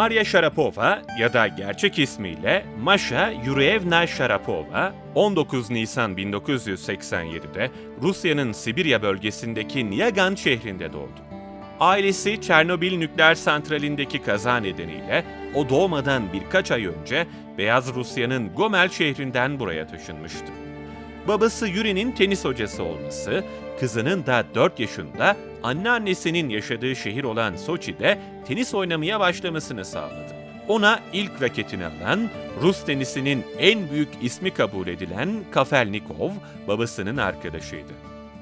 Maria Sharapova ya da gerçek ismiyle Masha Yurevna Sharapova 19 Nisan 1987'de Rusya'nın Sibirya bölgesindeki Nyagan şehrinde doğdu. Ailesi Çernobil nükleer santralindeki kaza nedeniyle o doğmadan birkaç ay önce Beyaz Rusya'nın Gomel şehrinden buraya taşınmıştı. Babası Yuri'nin tenis hocası olması, kızının da 4 yaşında anneannesinin yaşadığı şehir olan Soçi'de tenis oynamaya başlamasını sağladı. Ona ilk raketini alan, Rus tenisinin en büyük ismi kabul edilen Kafelnikov, babasının arkadaşıydı.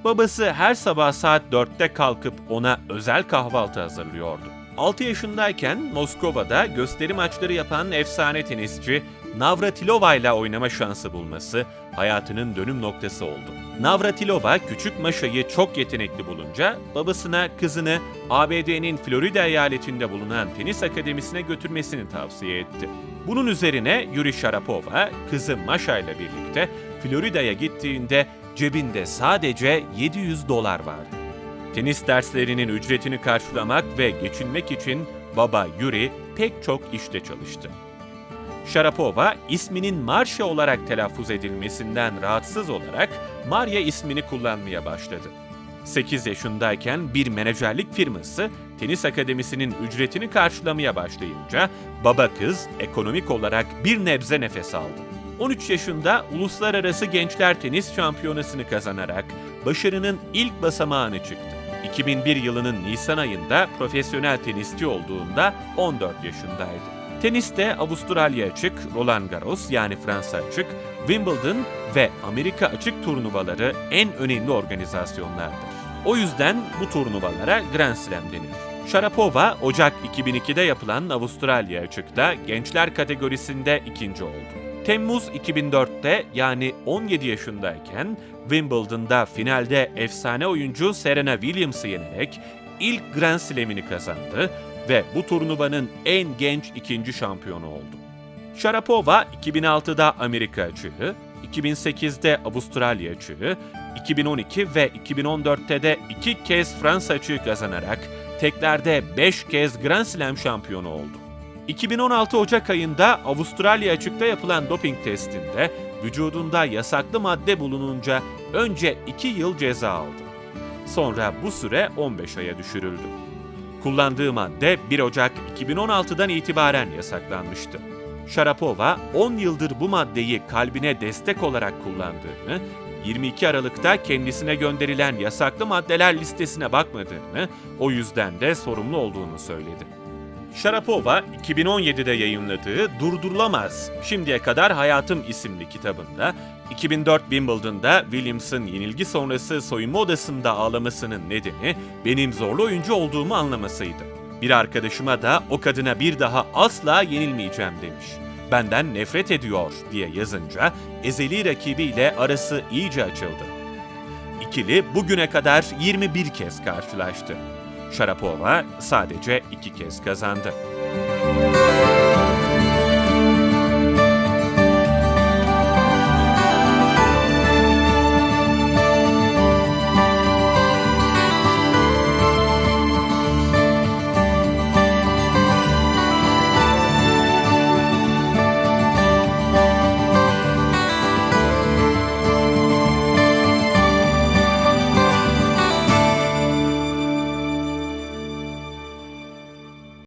Babası her sabah saat 4'te kalkıp ona özel kahvaltı hazırlıyordu. 6 yaşındayken Moskova'da gösteri maçları yapan efsane tenisçi Navratilova ile oynama şansı bulması hayatının dönüm noktası oldu. Navratilova küçük Maşa'yı çok yetenekli bulunca babasına kızını ABD'nin Florida eyaletinde bulunan tenis akademisine götürmesini tavsiye etti. Bunun üzerine Yuri Sharapova kızı Maşa ile birlikte Florida'ya gittiğinde cebinde sadece 700 dolar vardı. Tenis derslerinin ücretini karşılamak ve geçinmek için baba Yuri pek çok işte çalıştı. Sharapova isminin Marsha olarak telaffuz edilmesinden rahatsız olarak Maria ismini kullanmaya başladı. 8 yaşındayken bir menajerlik firması tenis akademisinin ücretini karşılamaya başlayınca baba kız ekonomik olarak bir nebze nefes aldı. 13 yaşında uluslararası gençler tenis şampiyonasını kazanarak başarının ilk basamağını çıktı. 2001 yılının Nisan ayında profesyonel tenisçi olduğunda 14 yaşındaydı. Teniste Avustralya Açık, Roland Garros yani Fransa Açık, Wimbledon ve Amerika Açık turnuvaları en önemli organizasyonlardır. O yüzden bu turnuvalara Grand Slam denir. Sharapova, Ocak 2002'de yapılan Avustralya Açık'ta gençler kategorisinde ikinci oldu. Temmuz 2004'te yani 17 yaşındayken Wimbledon'da finalde efsane oyuncu Serena Williams'ı yenerek ilk Grand Slam'ini kazandı ve bu turnuvanın en genç ikinci şampiyonu oldu. Sharapova 2006'da Amerika açığı, 2008'de Avustralya açığı, 2012 ve 2014'te de iki kez Fransa açığı kazanarak teklerde 5 kez Grand Slam şampiyonu oldu. 2016 Ocak ayında Avustralya açıkta yapılan doping testinde vücudunda yasaklı madde bulununca önce 2 yıl ceza aldı. Sonra bu süre 15 aya düşürüldü. Kullandığı madde 1 Ocak 2016'dan itibaren yasaklanmıştı. Sharapova 10 yıldır bu maddeyi kalbine destek olarak kullandığını, 22 Aralık'ta kendisine gönderilen yasaklı maddeler listesine bakmadığını, o yüzden de sorumlu olduğunu söyledi. Sharapova 2017'de yayınladığı Durdurulamaz, Şimdiye Kadar Hayatım isimli kitabında 2004 Wimbledon'da Williams'ın yenilgi sonrası soyunma odasında ağlamasının nedeni benim zorlu oyuncu olduğumu anlamasıydı. Bir arkadaşıma da o kadına bir daha asla yenilmeyeceğim demiş. Benden nefret ediyor diye yazınca ezeli rakibiyle arası iyice açıldı. İkili bugüne kadar 21 kez karşılaştı. Sharapova sadece iki kez kazandı.